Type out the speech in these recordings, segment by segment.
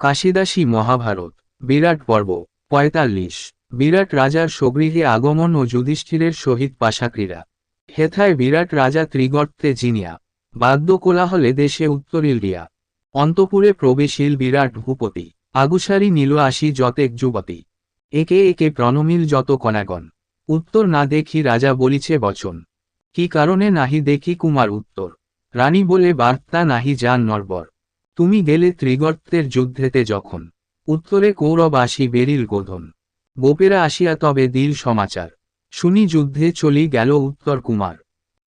কাশিদাসী মহাভারত, বিরাট পর্ব, পঁয়তাল্লিশ। বিরাট রাজার স্বগৃহে আগমন ও যুধিষ্ঠিরের সহিত পাশাক্রীড়া। হেথায় বিরাট রাজা ত্রিগর্তে জিনিয়া। বাদ্য কোলাহলে দেশে উত্তরিল দিয়া অন্তপুরে প্রবেশিল বিরাট ভূপতি। আগুসারি নীল আসি যতেক যুবতী। একে একে প্রণমিল যত কণাগণ উত্তর না দেখি রাজা বলিছে বচন। কি কারণে নাহি দেখি কুমার উত্তর। রানী বলে বার্তা নাহি যান নরবর। তুমি গেলে ত্রিগর্তের যুদ্ধেতে যখন। উত্তরে কৌরব আসি বেরিল গোধন। গোপেরা আসিয়া তবে দিল সমাচার। শুনি যুদ্ধে চলি গেল উত্তর কুমার।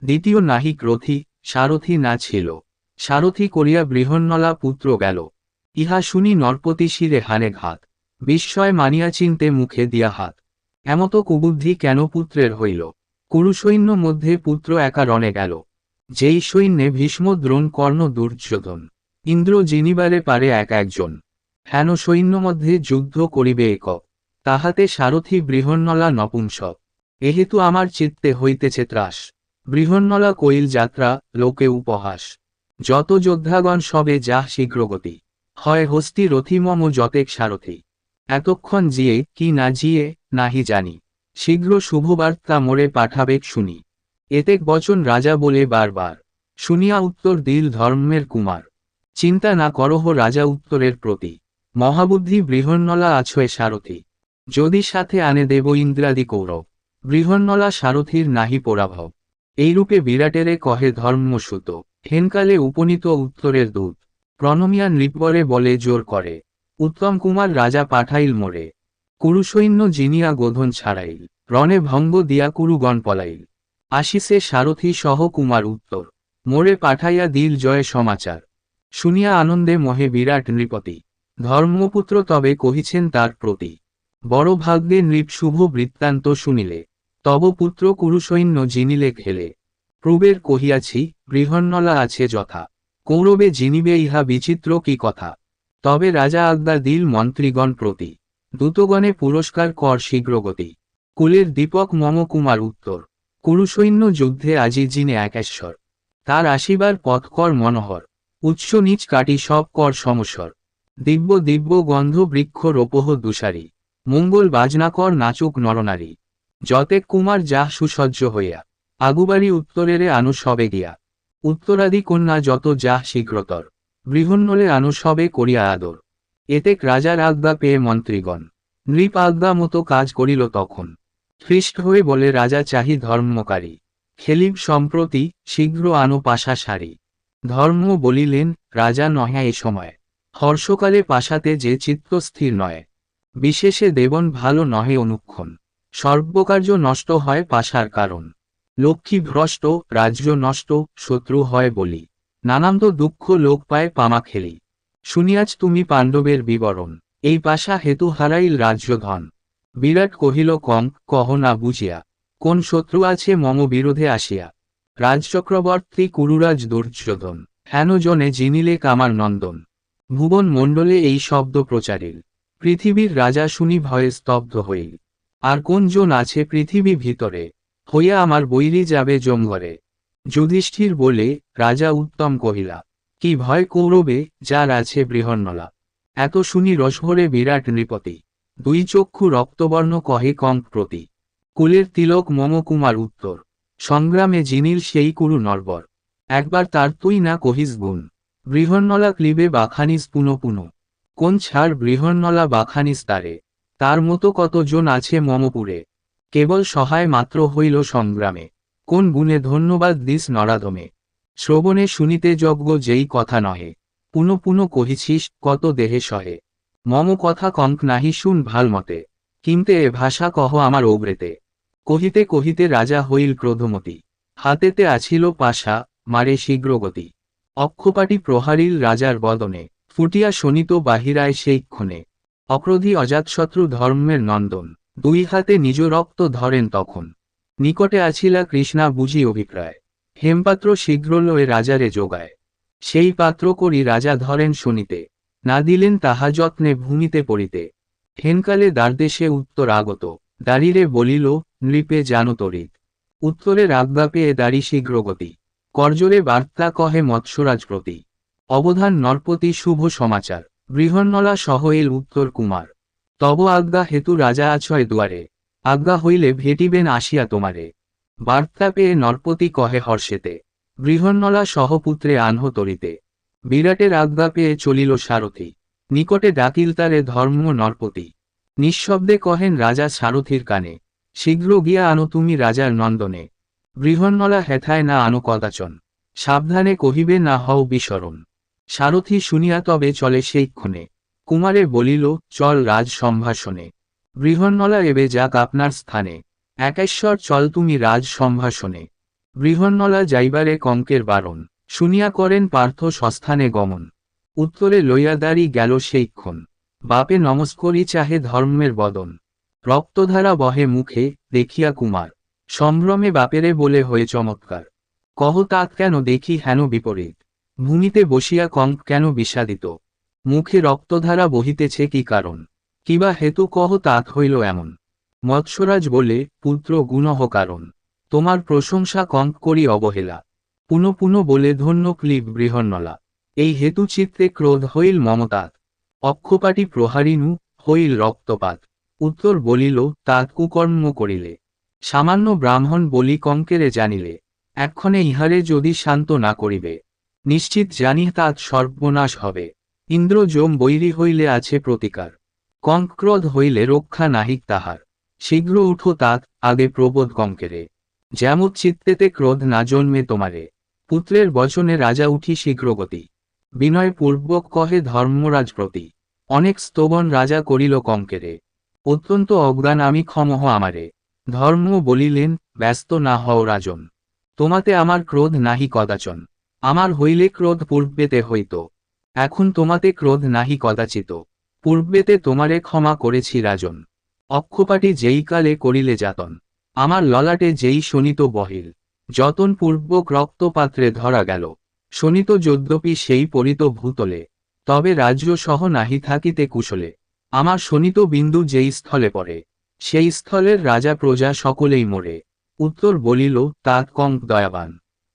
দ্বিতীয় নাহিক রথি, সারথি না ছিল। সারথি করিয়া বৃহন্নলা পুত্র গেল। ইহা শুনি নরপতি শিরে হানে ঘাত। বিস্ময় মানিয়া চিনতে মুখে দিয়া হাত। এমত কুবুদ্ধি কেন পুত্রের হইল? কুরুসৈন্য মধ্যে পুত্র একা রণে গেল। যেই সৈন্যে ভীষ্ম দ্রোণ কর্ণ দুর্যোধন। ইন্দ্র জিনিবারে পারে এক একজন। হেন সৈন্য মধ্যে যুদ্ধ করিবে এক। তাহাতে সারথি বৃহন্নলা নপুংসক এহেতু আমার চিত্তে হইতেছে ত্রাস। বৃহন্নলা কৈল যাত্রা, লোকে উপহাস। যত যোদ্ধাগণ সবে যা শীঘ্রগতি। হয় হস্তি রথি মম যতেক সারথি। এতক্ষণ জিয়ে, কি না জিয়ে, নাহি জানি। শীঘ্র শুভবার্তা মোরে পাঠাবেক শুনি। এতেক বচন রাজা বলে বারবার। শুনিয়া উত্তর দিল ধর্মের কুমার। চিন্তা না করহ রাজা উত্তরের প্রতি। মহাবুদ্ধি বৃহন্নলা আছয় সারথি। যদি সাথে আনে দেব ইন্দ্রাদি কৌরব। বৃহন্নলা সারথির নাহি পরাভব। এইরূপে বিরাটেরে কহে ধর্মসূত। হেনকালে উপনীত উত্তরের দূত। প্রণমিয়া নৃপরে বলে জোর করে। উত্তম কুমার রাজা পাঠাইল মোরে। কুরুসৈন্য জিনিয়া গোধন ছাড়াইল। রণে ভঙ্গ দিয়া কুরুগণ পলাইল। আসিসে সারথি সহ কুমার উত্তর। মোরে পাঠাইয়া দিল জয় সমাচার। শুনিয়া আনন্দে মহে বিরাট নৃপতি। ধর্মপুত্র তবে কহিছেন তার প্রতি। বড় ভাগ্যে নৃপ শুভ বৃত্তান্ত শুনিলে। তব পুত্র কুরুসৈন্য জিনিলে খেলে প্রবের কহিয়াছি, বৃহন্নলা আছে যথা। কৌরবে জিনিবে ইহা বিচিত্র কি কথা। তবে রাজা আজ্ঞা দিল মন্ত্রীগণ প্রতি। দূতগণে পুরস্কার কর শীঘ্রগতি। কুলের দীপক মম কুমার উত্তর। কুরুসৈন্য যুদ্ধে আজি জিনে একেশ্বর। তার আসিবার পথ কর মনোহর। উচ্চ নিচ কাটি সব কর সমস্বর দিব্য দিব্য গন্ধ বৃক্ষ রোপহ দুসারি মঙ্গল বাজনাকর নাচুক নরনারী। যতেক কুমার যা সুসজ্জ হইয়া। আগুবাড়ি উত্তরেরে আনু সবে গিয়া। উত্তরাদি কন্যা যত যা শীঘ্রতর। বৃহন্নলে আনু সবে করিয়া আদর। এতেক রাজার আজ্ঞা পেয়ে মন্ত্রীগণ। নৃপ আজ্ঞা মতো কাজ করিল তখন। খ্রিস্ট হয়ে বলে, রাজা চাহি ধর্মকারী। খেলিব সম্প্রতি, শীঘ্র আনো পাশা সারি। ধর্ম বলিলেন, রাজা নহে এ সময়। হর্ষকালে পাশাতে যে চিত্ত স্থির নয়। বিশেষে দেবন ভালো নহে অনুক্ষণ। সর্বকার্য নষ্ট হয় পাশার কারণ। লক্ষ্মী ভ্রষ্ট, রাজ্য নষ্ট, শত্রু হয় বলি। নানান্ত দুঃখ লোক পায় পামা খেলি। শুনিয়াছ তুমি পাণ্ডবের বিবরণ। এই পাশা হেতু হারাইল রাজ্যধন। বিরাট কহিল, কম, কহ না বুঝিয়া। কোন শত্রু আছে মম বিরোধে আসিয়া? রাজচক্রবর্তী কুরুরাজ দুর্যোধন। হেন জনে জিনিলে কামার নন্দন। ভুবন মণ্ডলে এই শব্দ প্রচারিল। পৃথিবীর রাজা শুনি ভয়ে স্তব্ধ হইল। আর কোন জন আছে পৃথিবী ভিতরে? হইয়া আমার বৈরি যাবে জমঘরে যুধিষ্ঠির বলে, রাজা উত্তম কহিলা, কি ভয় কৌরবে, যার আছে বৃহন্নলা? এত শুনি রসভরে বিরাট নৃপতি। দুই চক্ষু রক্তবর্ণ কহে কঙ্ক প্রতি কুলের তিলক মম কুমার উত্তর। সংগ্রামে জিনিল সেই কুরু নরবর। একবার তার তুই না কহিস গুণ। বৃহন্নলা ক্লিবে বাখানিস পুনো পুনো। কোন ছাড় বৃহন্নলা বাখানিস তারে। তার মতো কতজন আছে মমপুরে। কেবল সহায় মাত্র হইল সংগ্রামে। কোন গুণে ধন্যবাদ দিস নরাধমে শ্রবণে শুনিতে যজ্ঞ যেই কথা নহে। পুন পুন কহিছিস, কত দেহে সহে। মম কথা কঙ্ক নাহি শুন ভালো মতে কিমতে এ ভাষা কহ আমার ওব্রেতে কহিতে কহিতে রাজা হইল ক্রোধমতি। হাতেতে আছিল পাশা, মারে শীঘ্রগতি। অক্ষপাটি প্রহারিল রাজার বদনে, ফুটিয়া শোনিত বাহিরায় সেই ক্ষণে। অক্রোধী অজাতশত্রু ধর্মের নন্দন, দুই হাতে নিজ রক্ত ধরেন তখন। নিকটে আছিলা কৃষ্ণা বুঝি অভিপ্রায়। হেমপাত্র শীঘ্র লয়ে রাজারে যোগায়। সেই পাত্র করি রাজা ধরেন শুনিতে না দিলেন তাহা যত্নে ভূমিতে পড়িতে। হেনকালে দ্বারদেশে উত্তর আগত দাঁড়িরে বলিল নৃপে জানো তরিত উত্তরে আজ্ঞা পেয়ে দাঁড়ি শীঘ্রগতি। করজোরে বার্তা কহে মৎস্যরাজ প্রতি অবধান নরপতি শুভ সমাচার। বৃহন্নলা সহ এল উত্তর কুমার। তব আজ্ঞা হেতু রাজা আছয় দুয়ারে। আজ্ঞা হইলে ভেটিবেন আসিয়া তোমারে। বার্তা পেয়ে নরপতি কহে হর্ষেতে। বৃহন্নলা সহপুত্রে আনহ তরিতে। বিরাটের আজ্ঞা পেয়ে চলিল সারথি। নিকটে ডাকিল তারে ধর্ম নরপতি। নিঃশব্দে কহেন রাজা সারথির কানে। শীঘ্র গিয়া আনো তুমি রাজার নন্দনে। বৃহন্নলা হেথায় না আনো কদাচন। সাবধানে কহিবে, না হও বিস্মরণ। সারথি শুনিয়া তবে চলে সেই সেইক্ষণে কুমারে বলিল, চল রাজ সম্ভাষণে। বৃহন্নলা এবে যাক আপনার স্থানে। একেশ্বর, চল তুমি রাজ সম্ভাষণে। বৃহন্নলা যাইবারে কঙ্কের বারণ। শুনিয়া করেন পার্থ সস্থানে গমন। উত্তরে লইয়াদারি গেল সেইক্ষণ বাপে নমস্করি চাহে ধর্মের বদন। রক্তধারা বহে মুখে, দেখিয়া কুমার, সম্ভ্রমে বাপেরে বলে হয়ে চমৎকার। কহ তাক কেন দেখি হেন বিপরীত? ভূমিতে বসিয়া কঙ্ক কেন বিষাদিত? মুখে রক্তধারা বহিতেছে কি কারণ? কিবা হেতু কহ তাক হইল এমন? মৎস্যরাজ বলে, পুত্র গুণহ কারণ। তোমার প্রশংসা কঙ্ক করি অবহেলা। পুন পুন বলে ধন্য ক্লিব বৃহন্নলা। এই হেতু চিত্তে ক্রোধ হইল মমতাৎ অক্ষপাটি প্রহারিনু হইল রক্তপাত। উত্তর বলিল তাৎ কুকর্ম করিলে। সামান্য ব্রাহ্মণ বলি কঙ্কেরে জানিলে, এক্ষণে ইহারে যদি শান্ত না করিবে। নিশ্চিত জানি তাৎ সর্বনাশ হবে। ইন্দ্র যোম বৈরী হইলে আছে প্রতিকার। কঙ্ক্রোধ হইলে রক্ষা নাহিক তাহার। শীঘ্র উঠো তাৎ আগে প্রবোধ কঙ্কেরে। যেমন চিত্তেতে ক্রোধ না জন্মে তোমারে। পুত্রের বচনে রাজা উঠি শীঘ্রগতি। বিনয় পূর্বক কহে ধর্মরাজ প্রতি অনেক স্তবন রাজা করিল কঙ্কেরে। অত্যন্ত অজ্ঞান আমি ক্ষমহ আমারে। ধর্ম বলিলেন, ব্যস্ত না হও রাজন। তোমাতে আমার ক্রোধ নাহি কদাচন। আমার হইলে ক্রোধ পূর্বেতে হইত। এখন তোমাতে ক্রোধ নাহি কদাচিত। পূর্বেতে তোমারে ক্ষমা করেছি রাজন। অক্ষপাটি যেই কালে করিলে যাতন। আমার ললাটে যেই শোনিত বহিল। যতন পূর্বক রক্তপাত্রে ধরা গেল। শোনিত যদ্যপি সেই পরিত ভূতলে। তবে রাজ্য সহ নাহি থাকিতে কুশলে। আমার শোনিত বিন্দু যেই স্থলে পড়ে, সেই স্থলের রাজা প্রজা সকলেই মরে। উত্তর বলিল তা কঙ্ক দয়াবান,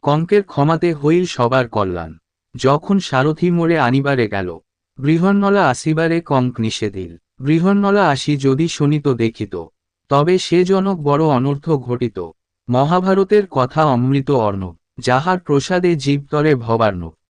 কঙ্কের ক্ষমাতে হইল সবার কল্যাণ। যখন সারথি মোড়ে আনিবারে গেল, বৃহন্নলা আসিবারে কঙ্ক নিষেধিল। বৃহন্নলা আসি যদি শোনিত দেখিত, তবে সে জনক বড় অনর্থ ঘটিত। মহাভারতের কথা অমৃত অর্ণব, যাহার প্রসাদে জীবতরে ভবার্ণব।